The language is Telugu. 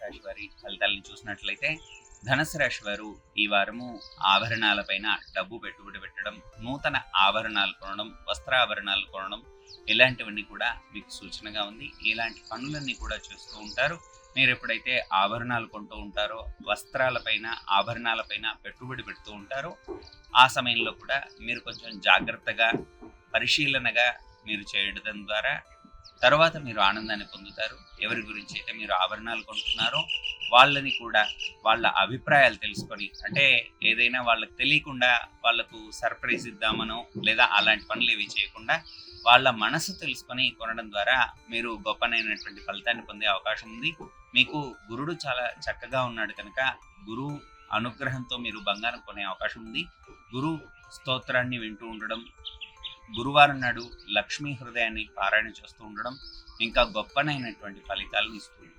రాశి వారి ఫలితాలను చూసినట్లయితే ధనుసు రాశి వారు ఈ వారము ఆభరణాలపైన డబ్బు పెట్టుబడి పెట్టడం నూతన ఆభరణాలు కొనడం వస్త్రాభరణాలు కొనడం ఇలాంటివన్నీ కూడా మీకు సూచనగా ఉంది. ఇలాంటి పనులన్నీ కూడా చేస్తూ ఉంటారు. మీరు ఎప్పుడైతే ఆభరణాలు కొంటూ ఉంటారో వస్త్రాలపైన ఆభరణాలపైన పెట్టుబడి పెడుతూ ఉంటారో ఆ సమయంలో కూడా మీరు కొంచెం జాగ్రత్తగా పరిశీలనగా మీరు చేయడం ద్వారా తర్వాత మీరు ఆనందాన్ని పొందుతారు. ఎవరి గురించి అయితే మీరు ఆభరణాలు కొంటున్నారో వాళ్ళని కూడా వాళ్ళ అభిప్రాయాలు తెలుసుకొని అంటే ఏదైనా వాళ్ళకి తెలియకుండా వాళ్ళకు సర్ప్రైజ్ ఇద్దామనో లేదా అలాంటి పనులు ఏవి చేయకుండా వాళ్ళ మనసు తెలుసుకొని కొనడం ద్వారా మీరు గొప్పనైనటువంటి ఫలితాన్ని పొందే అవకాశం ఉంది. మీకు గురుడు చాలా చక్కగా ఉన్నాడు కనుక గురువు అనుగ్రహంతో మీరు బంగారం కొనే అవకాశం ఉంది. గురు స్తోత్రాన్ని వింటూ ఉండడం గురువారం నాడు లక్ష్మీ హృదయాన్ని పారాయణ చేస్తూ ఉండడం ఇంకా గొప్పనైనటువంటి ఫలితాలను ఇస్తుంది.